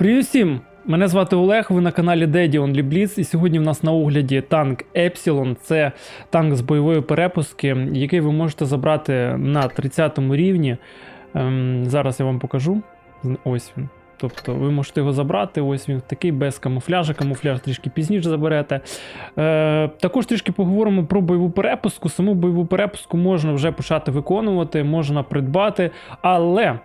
Привіт всім! Мене звати Олег, ви на каналі Only Blitz, і сьогодні в нас на огляді танк Epsilon. Це танк з бойової перепустки, який ви можете забрати на 30 рівні. Ем, зараз я вам покажу. Ось він. Тобто ви можете його забрати, ось він такий без камуфляжа, камуфляж трішки пізніше заберете. Е, також трішки поговоримо про бойову перепустку. Саму бойову перепустку можна вже почати виконувати, можна придбати, але.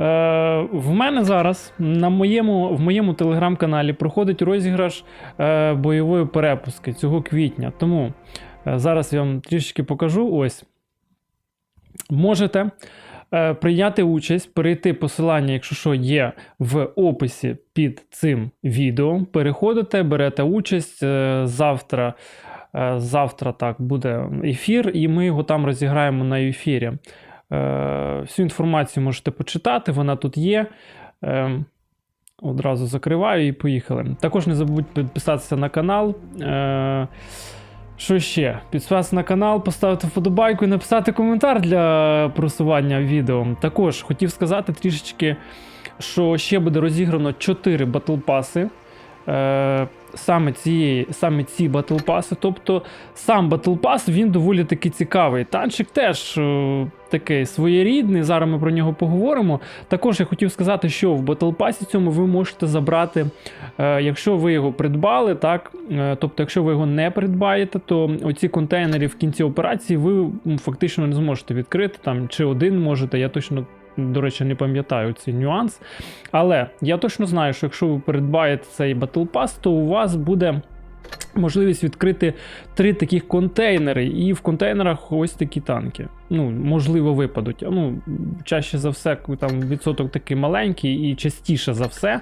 Е, в мене зараз на моєму, в моєму телеграм-каналі проходить розіграш е, бойової перепустки цього квітня. Тому е, зараз я вам трішки покажу. Ось. Можете прийняти участь, перейти посилання, якщо що, є в описі під цим відео. Переходите, берете участь завтра. Завтра так буде ефір, і ми його там розіграємо на ефірі. Е, Всю інформацію можете почитати, вона тут є. Е, Одразу закриваю і поїхали. Також не забудьте підписатися на канал. Е, Що ще? Підписатися на канал, поставити вподобайку і написати коментар для просування відео. Також хотів сказати трішечки, що ще буде розіграно 4 батлпаси. Е, саме, цієї, саме ці батлпаси. Тобто сам батлпас він доволі таки цікавий. Танчик теж е, такий своєрідний. Зараз ми про нього поговоримо. Також я хотів сказати, що в батлпасі цьому ви можете забрати, е, якщо ви його придбали, так, тобто, якщо ви його не придбаєте, то оці контейнери в кінці операції ви фактично не зможете відкрити. Там чи один можете, я точно. До речі, не пам'ятаю цей нюанс. Але я точно знаю, що якщо ви придбаєте цей Battle Pass, то у вас буде можливість відкрити три таких контейнери, і в контейнерах ось такі танки. Ну, можливо, випадуть. Ну, чаще за все, там відсоток такий маленький, і частіше за все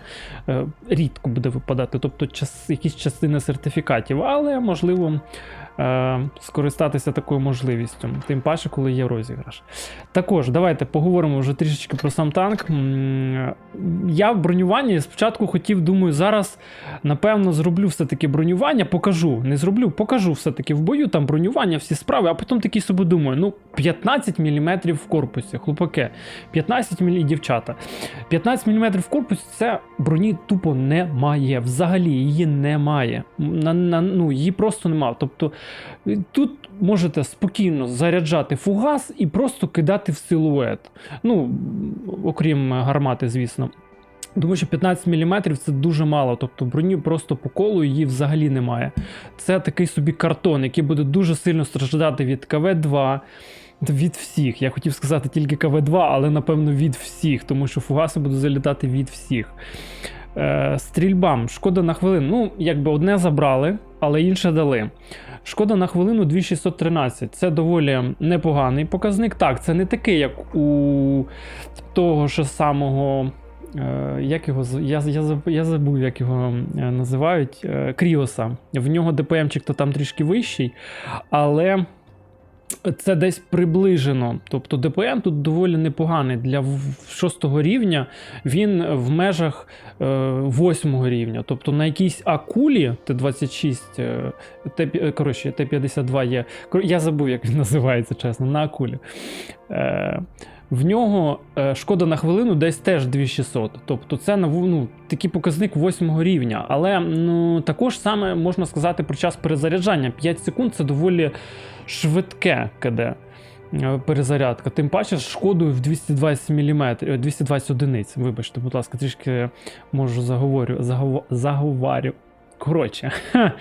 е, рідко буде випадати. Тобто час, якісь частини сертифікатів, але можливо. е, Скористатися такою можливістю, тим паче, коли є розіграш. Також давайте поговоримо вже трішечки про сам танк. Я в бронюванні спочатку хотів, думаю, зараз напевно зроблю все-таки бронювання, покажу. Не зроблю, покажу все-таки в бою, там бронювання, всі справи, а потім такий собі думаю, ну 15 мм в корпусі, хлопаки, 15 мм дівчата. 15 мм в корпусі це броні тупо немає. Взагалі її немає. На, на, ну, її просто немає. Тобто тут можете спокійно заряджати фугас і просто кидати в силует. Ну, окрім гармати, звісно. Тому що 15 мм це дуже мало, тобто броні просто по колу її взагалі немає. Це такий собі картон, який буде дуже сильно страждати від КВ-2. Від всіх. Я хотів сказати тільки КВ-2, але напевно від всіх, тому що фугаси будуть залітати від всіх. Е, стрільбам, шкода на хвилину. Ну, якби одне забрали, але інше дали. Шкода на хвилину 2613. Це доволі непоганий показник. Так, це не такий, як у того ж самого. е, Як його я, я, я забув, як його е, називають е, Кріоса. В нього ДПМчик то там трішки вищий, але це десь приближено. Тобто ДПМ тут доволі непоганий. Для в- шостого рівня він в межах е, восьмого рівня. Тобто на якійсь акулі Т-26, е, Т, е, коротше, Т-52 є. Я забув, як він називається, чесно, на акулі. Е, в нього е, шкода на хвилину десь теж 2600. Тобто це ну, такий показник восьмого рівня. Але ну, також саме можна сказати про час перезаряджання. 5 секунд це доволі швидке КД. е, Перезарядка, тим паче з шкодою в 220 мм, 220 одиниць. Вибачте, будь ласка, трішки можу заговорю, загово, заговарю. Коротше,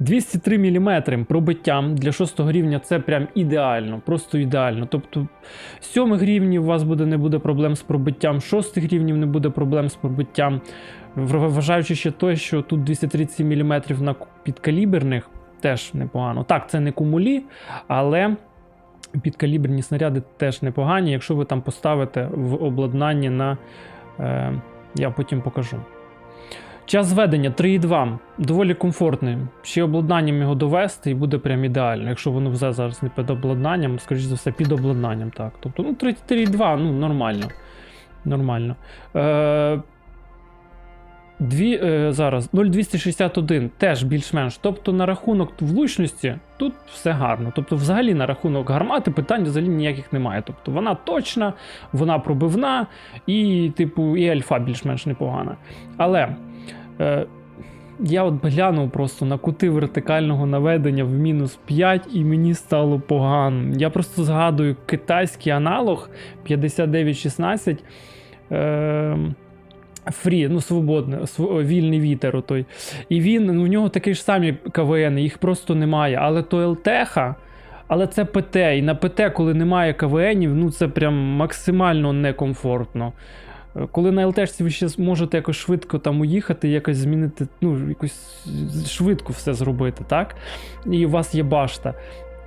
203 мм пробиттям для 6 рівня це прям ідеально, просто ідеально. Тобто, 7 рівнів у вас буде, не буде проблем з пробиттям, 6 рівнів не буде проблем з пробиттям. Вважаючи ще те, що тут 237 мм на підкаліберних, теж непогано. Так, це не кумулі, але підкаліберні снаряди теж непогані, якщо ви там поставите в обладнанні на. Е, я потім покажу. Час зведення 3,2. Доволі комфортний. Ще обладнанням його довести і буде прям ідеально. Якщо воно вже зараз не під обладнанням, скоріш за все, під обладнанням. Так. Тобто, ну, 3,2, ну, нормально. Нормально. Е, Дві, е, зараз 0,261 теж більш-менш. Тобто на рахунок влучності тут все гарно. Тобто, взагалі на рахунок гармати питань взагалі ніяких немає. Тобто вона точна, вона пробивна і, типу, і альфа більш-менш непогана. Але е, я от глянув просто на кути вертикального наведення в мінус 5, і мені стало погано. Я просто згадую китайський аналог 5916. Е, Фрі, ну свободне, св- вільний вітер. Отой. І він, ну, в нього такі ж самі КВН, їх просто немає. Але то ЛТХ, але це ПТ. І на ПТ, коли немає КВНів, ну це прям максимально некомфортно. Е, Коли на ЛТшці ви ще можете якось швидко там уїхати, якось змінити, ну, якось швидко все зробити, так? І у вас є башта.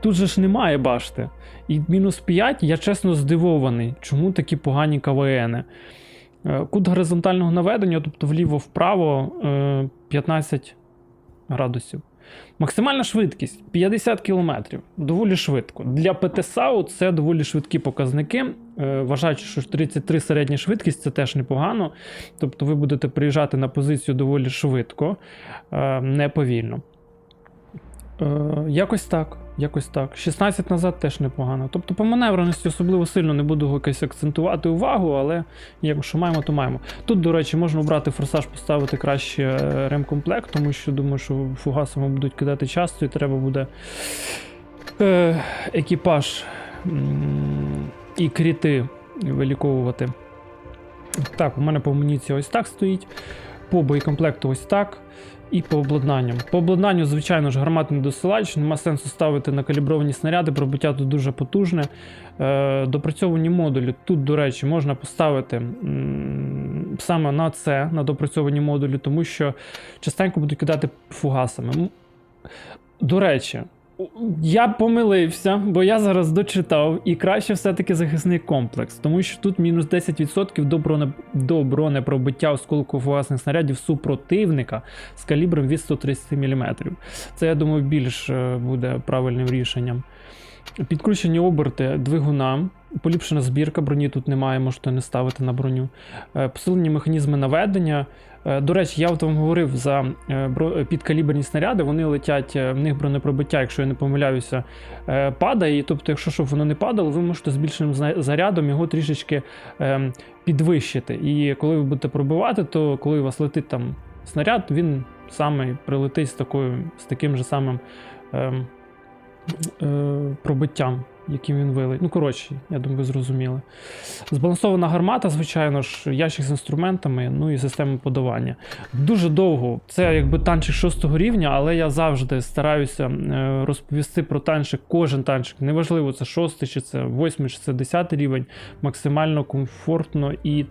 Тут же ж немає башти. І мінус 5, я чесно здивований, чому такі погані КВНи. Е, Кут горизонтального наведення, тобто вліво-вправо е, 15 градусів. Максимальна швидкість 50 км. Доволі швидко. Для ПТСАУ це доволі швидкі показники. Е, Вважаючи, що 33 середня швидкість це теж непогано. Тобто ви будете приїжджати на позицію доволі швидко, е, не повільно. Е, Якось так. Якось так. 16 назад теж непогано. Тобто по маневреності особливо сильно не буду якось акцентувати увагу, але якщо маємо, то маємо. Тут, до речі, можна обрати форсаж, поставити краще ремкомплект, тому що думаю, що фугасами будуть кидати часто і треба буде екіпаж і кріти виліковувати. Так, у мене по амуніції ось так стоїть. По боєкомплекту ось так. І по обладнанню. По обладнанню, звичайно ж, гарматний досилач, нема сенсу ставити на калібровані снаряди, пробиття тут дуже потужне. Е, допрацьовані модулі. Тут, до речі, можна поставити саме на це, на допрацьовані модулі, тому що частенько будуть кидати фугасами. До речі, я помилився, бо я зараз дочитав, і краще все-таки захисний комплекс, тому що тут мінус 10% до, броне, до бронепробиття осколково-фугасних снарядів супротивника з калібром від 130 мм. Це, я думаю, більш е, буде правильним рішенням. Підкручені оберти двигуна, поліпшена збірка броні тут немає, можете не ставити на броню. Е, Посилені механізми наведення. Е, До речі, я вам говорив за е, підкаліберні снаряди, вони летять, е, в них бронепробиття, якщо я не помиляюся, е, падає. Тобто, якщо щоб воно не падало, ви можете збільшеним зна- зарядом його трішечки ем, підвищити. І коли ви будете пробивати, то коли у вас летить там снаряд, він саме прилетить з, такою, з таким же самим ем, е, пробиттям, яким він вилить. Ну, коротше, я думаю, зрозуміли. Збалансована гармата, звичайно ж, ящик з інструментами, ну і система подавання. Дуже довго. Це якби танчик шостого рівня, але я завжди стараюся е, розповісти про танчик, кожен танчик. Неважливо, це шостий, чи це восьмий, чи це десятий рівень, максимально комфортно і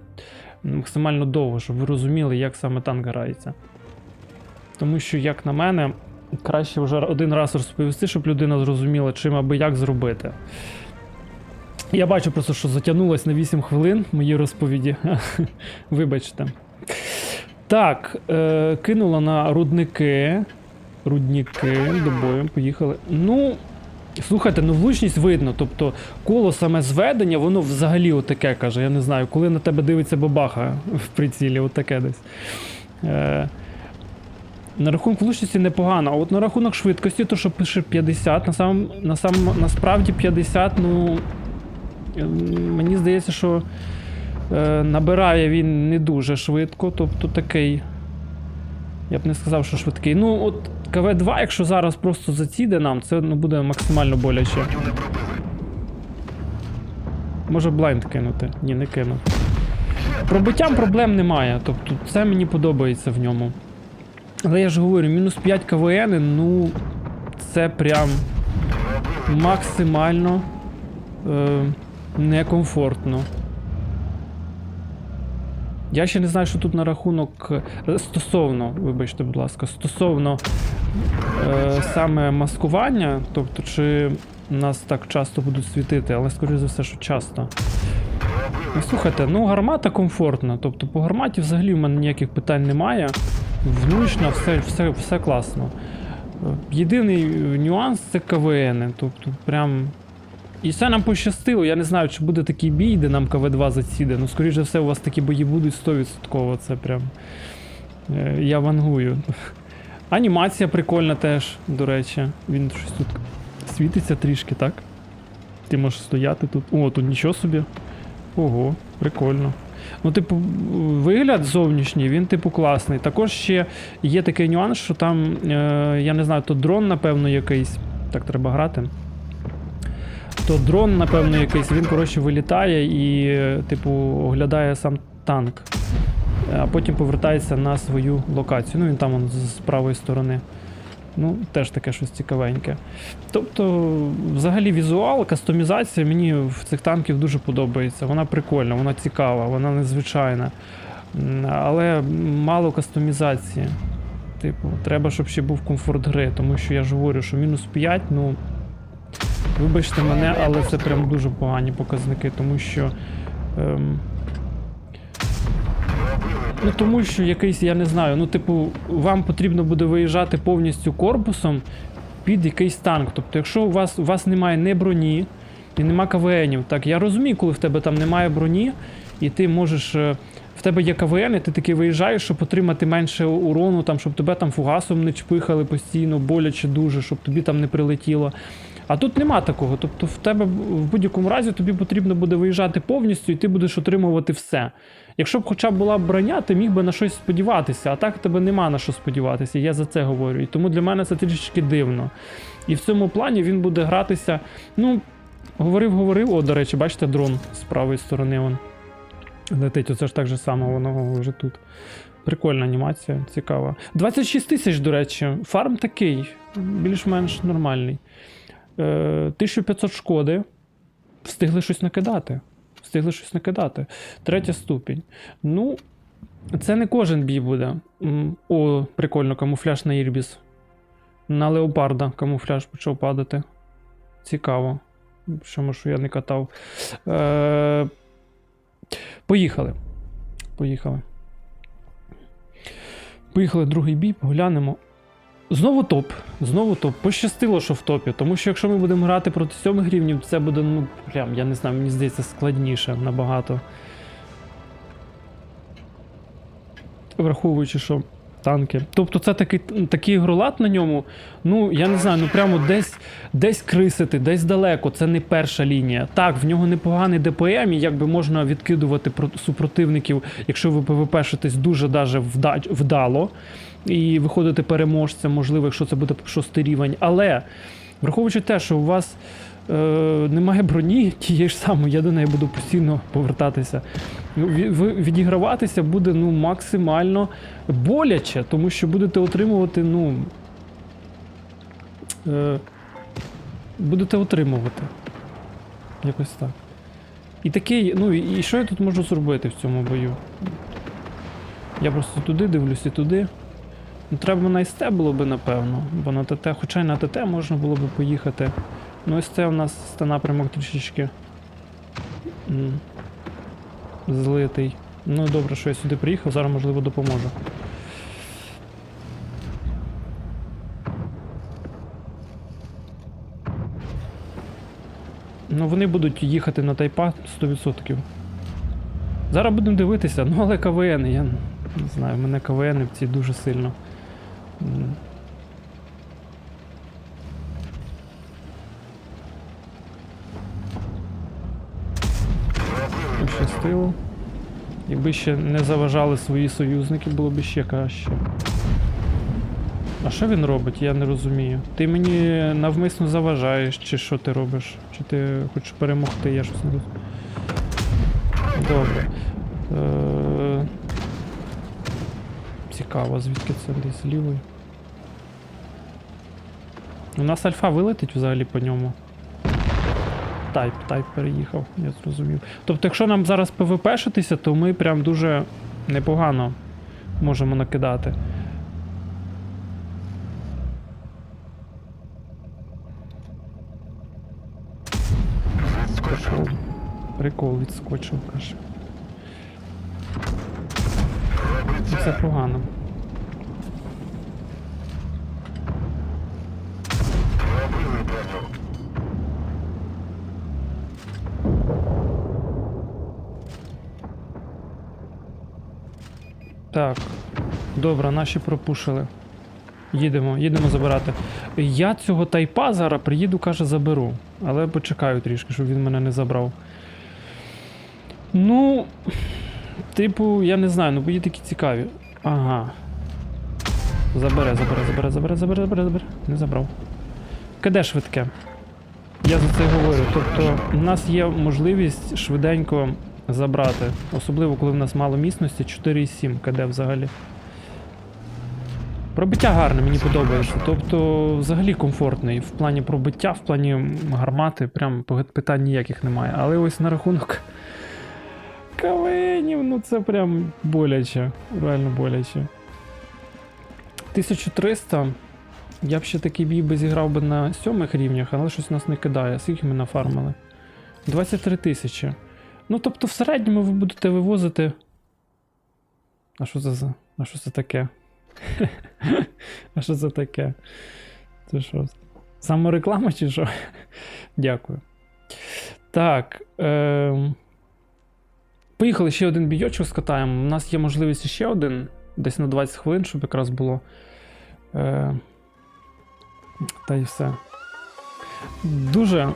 максимально довго, щоб ви розуміли, як саме танк грається. Тому що, як на мене, краще вже один раз розповісти, щоб людина зрозуміла, чим аби як зробити. Я бачу просто, що затягнулось на 8 хвилин мої розповіді. Вибачте. Так, е, кинула на рудники. Рудники до бою, поїхали. Ну, слухайте, ну влучність видно. Тобто коло саме зведення, воно взагалі отаке каже. Я не знаю, коли на тебе дивиться бабаха в прицілі, отаке десь. Е, на рахунок влучності непогано, а от на рахунок швидкості, то що пише 50, на сам, на сам, насправді 50, ну. ем, Мені здається, що е, набирає він не дуже швидко, тобто такий. Я б не сказав, що швидкий. Ну, от КВ-2, якщо зараз просто заціде нам, це ну, буде максимально боляче. Може блайнд кинути? Ні, не кинув. Пробиттям проблем немає. Тобто це мені подобається в ньому. Але я ж говорю, мінус 5 КВН, ну це прям максимально е, некомфортно. Я ще не знаю, що тут на рахунок е, стосовно, вибачте, будь ласка, стосовно е, саме маскування, тобто, чи нас так часто будуть світити, але скоріше за все, що часто. Ну, слухайте, ну гармата комфортна. Тобто по гарматі взагалі в мене ніяких питань немає. Влучно, все, все, все класно. Єдиний нюанс це КВН. Тобто, прям. І все нам пощастило. Я не знаю, чи буде такий бій, де нам КВ2 заціде. Ну, скоріше все, у вас такі бої будуть 100%. Це прям. Е, Я вангую. Анімація прикольна теж, до речі. Він щось тут світиться трішки, так? Ти можеш стояти тут. О, тут нічого собі. Ого, прикольно. Ну, типу, вигляд зовнішній, він, типу, класний. Також ще є такий нюанс, що там, е, я не знаю, то дрон, напевно, якийсь. Так треба грати. То дрон, напевно, якийсь, він, коротше, вилітає і, типу, оглядає сам танк. А потім повертається на свою локацію. Ну, він там он, з правої сторони. Ну, теж таке щось цікавеньке. Тобто, взагалі, візуал, кастомізація мені в цих танків дуже подобається. Вона прикольна, вона цікава, вона незвичайна. Але мало кастомізації. Типу, треба, щоб ще був комфорт гри, тому що я ж говорю, що мінус 5, ну. Вибачте мене, але це прям дуже погані показники, тому що. Ем, Ну тому що якийсь, я не знаю, ну, типу, вам потрібно буде виїжджати повністю корпусом під якийсь танк. Тобто, якщо у вас, у вас немає ні броні і нема КВНів, так я розумію, коли в тебе там немає броні, і ти можеш. е, В тебе є КВН, і ти таки виїжджаєш, щоб отримати менше урону, там, щоб тебе там фугасом не чпихали постійно, боляче дуже, щоб тобі там не прилетіло. А тут нема такого. Тобто в тебе в будь-якому разі тобі потрібно буде виїжджати повністю, і ти будеш отримувати все. Якщо б хоча б була броня, ти міг би на щось сподіватися, а так тебе нема на що сподіватися. Я за це говорю. І тому для мене це трішечки дивно. І в цьому плані він буде гратися. Ну, говорив, говорив. О, до речі, бачите, дрон з правої сторони он летить. Оце ж так же само, воно вже тут. Прикольна анімація, цікава. 26 тисяч, до речі, фарм такий, більш-менш нормальний. Е, 1500 шкоди. Встигли щось накидати. Встигли щось накидати. Третя ступінь. Ну, це не кожен бій буде. О, прикольно, камуфляж на Ірбіс. На леопарда камуфляж почав падати. Цікаво. Що, що я не катав. Е, Поїхали. Поїхали. Поїхали другий бій, поглянемо. Знову топ. Знову топ. Пощастило, що в топі. Тому що якщо ми будемо грати проти сьомих рівнів, це буде, ну, прям, я не знаю, мені здається, складніше набагато. Враховуючи, що танки. Тобто це такий, такий ігролад на ньому. Ну, я не знаю, ну прямо десь, десь крисити, десь далеко. Це не перша лінія. Так, в нього непоганий ДПМ, і якби можна відкидувати супротивників, якщо ви ПВПшитесь дуже даже вдало. І виходити переможцем, можливо, якщо це буде шостий рівень. Але враховуючи те, що у вас е, немає броні, тієї ж самої, я до неї буду постійно повертатися. Ну, відіграватися буде ну, максимально боляче, тому що будете отримувати, ну. Е, будете отримувати. Якось так. І такий, ну і що я тут можу зробити в цьому бою? Я просто туди дивлюсь і туди. Ну, треба на СТ було би, напевно, бо на ТТ, хоча й на ТТ можна було би поїхати. Ну, СТ у нас СТ напрямок трішечки злитий. Ну, добре, що я сюди приїхав, зараз, можливо, допоможу. Ну, вони будуть їхати на тайпа 100%. Зараз будемо дивитися, ну але КВН, я не знаю, мене КВН в ці дуже сильно. Пощастило. Якби ще не заважали свої союзники, було б ще краще. А що він робить? Я не розумію. Ти мені навмисно заважаєш, чи що ти робиш? Чи ти хочеш перемогти, я щось не розумію. Добре. Е... Цікаво, звідки це десь з лівої. У нас альфа вилетить взагалі по ньому. Тайп, тайп переїхав, я зрозумів. Тобто, якщо нам зараз ПВП-шитися, то ми прям дуже непогано можемо накидати. Прикол відскочив, каже. Це погано. Так. Добре, наші пропушили. Їдемо, їдемо забирати. Я цього тайпа зараз приїду, каже, заберу. Але почекаю трішки, щоб він мене не забрав. Ну. Типу, я не знаю, ну бої такі цікаві. Ага. Забере, забере, забере, забере, забере, забере, забере. Не забрав. КД швидке. Я за це говорю. Тобто, у нас є можливість швиденько забрати. Особливо, коли в нас мало міцності, 4,7 КД взагалі. Пробиття гарне, мені подобається. Тобто, взагалі комфортний. В плані пробиття, в плані гармати, прям питань ніяких немає. Але ось на рахунок кавенів, ну це прям боляче. Реально боляче. 1300. Я б ще такий бій би зіграв би на сьомих рівнях, але щось нас не кидає. Скільки ми нафармили? 23 тисячі. Ну, тобто, в середньому ви будете вивозити. А що це за. А що це таке? А що це таке? Це що? Самореклама чи що? Дякую. Так. Е... Поїхали ще один бійочок скатаємо. У нас є можливість ще один, десь на 20 хвилин, щоб якраз було. Е... Та й все. Дуже,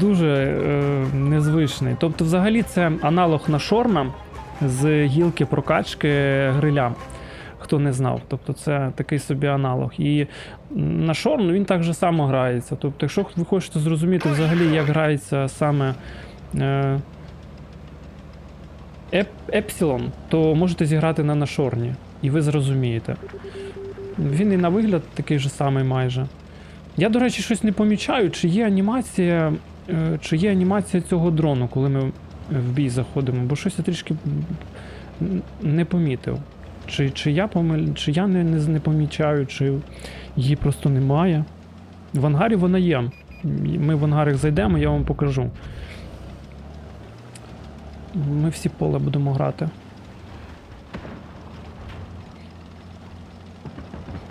дуже е, незвичний. Тобто, взагалі, це аналог на шорна з гілки прокачки гриля. Хто не знав. Тобто це такий собі аналог. І на шорн він так же само грається. Тобто, якщо ви хочете зрозуміти взагалі, як грається саме е, еп, Епсилон, то можете зіграти на нашорні, і ви зрозумієте. Він і на вигляд такий же самий майже. Я, до речі, щось не помічаю, чи є анімація, е, чи є анімація цього дрону, коли ми в бій заходимо, бо щось я трішки не помітив. Чи, чи я помиль, чи я не, не, не помічаю, чи її просто немає. В ангарі вона є. Ми в ангарах зайдемо, я вам покажу. Ми всі поле будемо грати.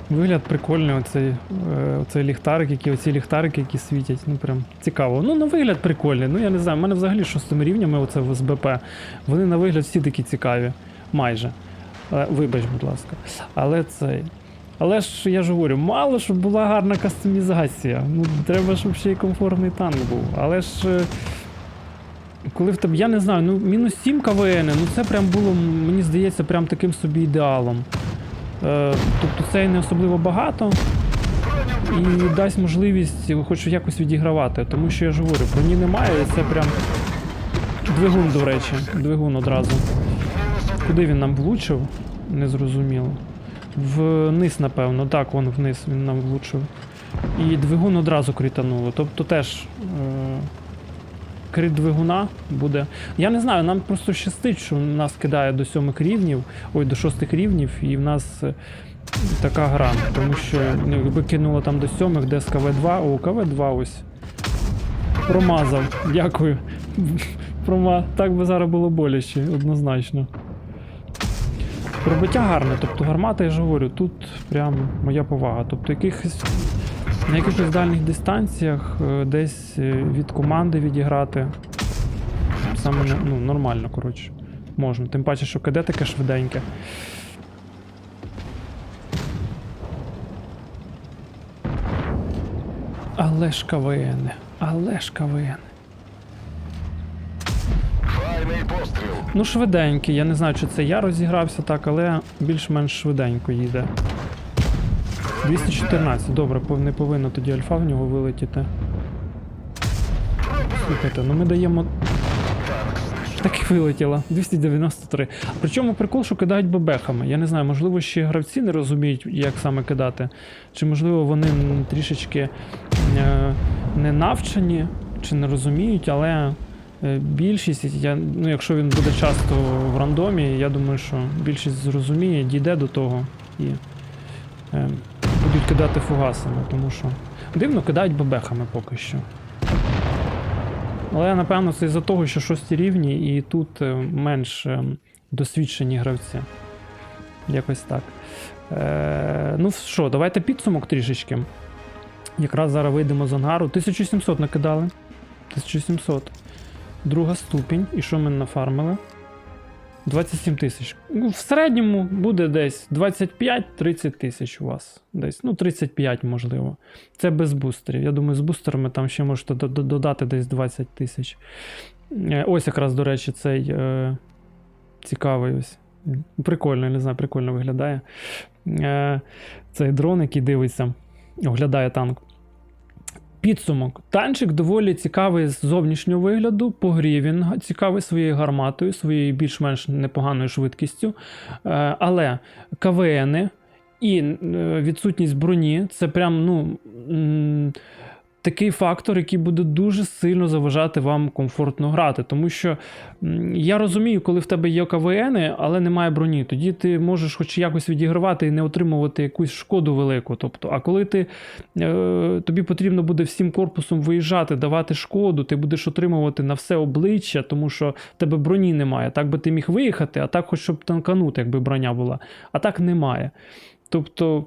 Вигляд прикольний, оцей, е, оцей ліхтарик, які, оці ліхтарики, які світять. Ну прям цікаво. Ну, на вигляд прикольний. Ну я не знаю, в мене взагалі шостими рівнями оце в СБП. Вони на вигляд всі такі цікаві. Майже. Е, Вибач, будь ласка. Але цей. Але ж я ж говорю, мало щоб була гарна кастомізація. Ну, треба, щоб ще й комфортний танк був. Але ж. Е, Коли в тебе, я не знаю, ну мінус 7 КВН, ну це прям було, мені здається, прям таким собі ідеалом. Е, тобто це не особливо багато і дасть можливість хоч якось відігравати. Тому що я ж говорю, броні немає, це прям двигун, до речі, двигун одразу. Куди він нам влучив? Незрозуміло. Вниз, напевно, так, вон вниз він нам влучив. І двигун одразу критануло. Тобто теж. Е- крит двигуна буде. Я не знаю, нам просто щастить, що нас кидає до сьомих рівнів, ой, до шостих рівнів, і в нас е, така гра. Тому що ну, якби кинуло там до сьомих, де з КВ2, о, КВ2 ось. Промазав. Дякую. Прома... Так би зараз було боляче, однозначно. Пробиття гарне, тобто гармата, я ж говорю, тут прям моя повага. Тобто якихось на якихось дальніх дистанціях е, десь е, від команди відіграти. Саме ну, нормально, коротше. Можна. Тим паче, що КД таке швиденьке. Але ж КВН. Але ж КВН. Файний постріл. Ну, швиденький. Я не знаю, чи це я розігрався так, але більш-менш швиденько їде. 214, добре, не повинно тоді альфа в нього вилетіти. Слухайте, ну ми даємо. Так і вилетіло. 293. Причому прикол, що кидають бебехами. Я не знаю, можливо, ще гравці не розуміють, як саме кидати. Чи можливо вони трішечки е, не навчені, чи не розуміють, але е, більшість, я, ну, якщо він буде часто в рандомі, я думаю, що більшість зрозуміє, дійде до того і е, будуть кидати фугасами, тому що дивно кидають бебехами поки що. Але напевно це із-за того, що шості рівні і тут е, менш е, досвідчені гравці. Якось так. Е, ну що, давайте підсумок трішечки. Якраз зараз вийдемо з ангару. 1700 накидали. 1700. Друга ступінь. І що ми нафармили? 27 тисяч. Ну, в середньому буде десь 25-30 тисяч у вас. Десь, ну, 35, можливо. Це без бустерів. Я думаю, з бустерами там ще можете до- до- додати десь 20 тисяч. Е, Ось якраз, до речі, цей е, цікавий ось. Прикольно, не знаю, прикольно виглядає. Е, цей дрон, який дивиться, оглядає танк. Підсумок. Танчик доволі цікавий з зовнішнього вигляду. По грі він цікавий своєю гарматою, своєю більш-менш непоганою швидкістю. Е, але КВНи і е, відсутність броні це прям ну, такий фактор, який буде дуже сильно заважати вам комфортно грати. Тому що я розумію, коли в тебе є КВНи, але немає броні, тоді ти можеш хоч якось відігравати і не отримувати якусь шкоду велику. Тобто, а коли ти, е, тобі потрібно буде всім корпусом виїжджати, давати шкоду, ти будеш отримувати на все обличчя, тому що в тебе броні немає. Так би ти міг виїхати, а так хоч щоб танканути, якби броня була. А так немає. Тобто.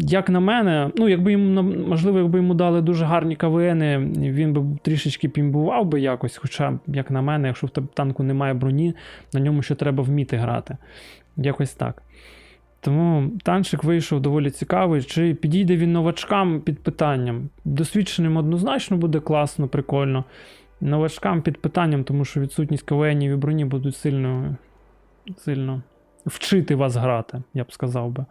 Як на мене, ну якби йому можливо, якби йому дали дуже гарні КВНи, він би трішечки пімбував би якось. Хоча, як на мене, якщо в танку немає броні, на ньому ще треба вміти грати. Якось так. Тому танчик вийшов доволі цікавий. Чи підійде він новачкам під питанням? Досвідченим однозначно буде класно, прикольно. Новачкам під питанням, тому що відсутність КВНів і броні будуть сильно, сильно вчити вас грати, я б сказав би.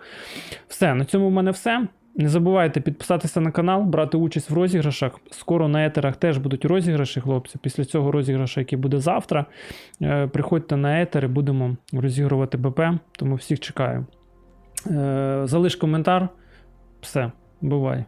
Все, на цьому в мене все. Не забувайте підписатися на канал, брати участь в розіграшах. Скоро на етерах теж будуть розіграші, хлопці. Після цього розіграшу, який буде завтра, е, приходьте на етери, будемо розігрувати БП, тому всіх чекаю. Е, Залиш коментар. Все, бувай.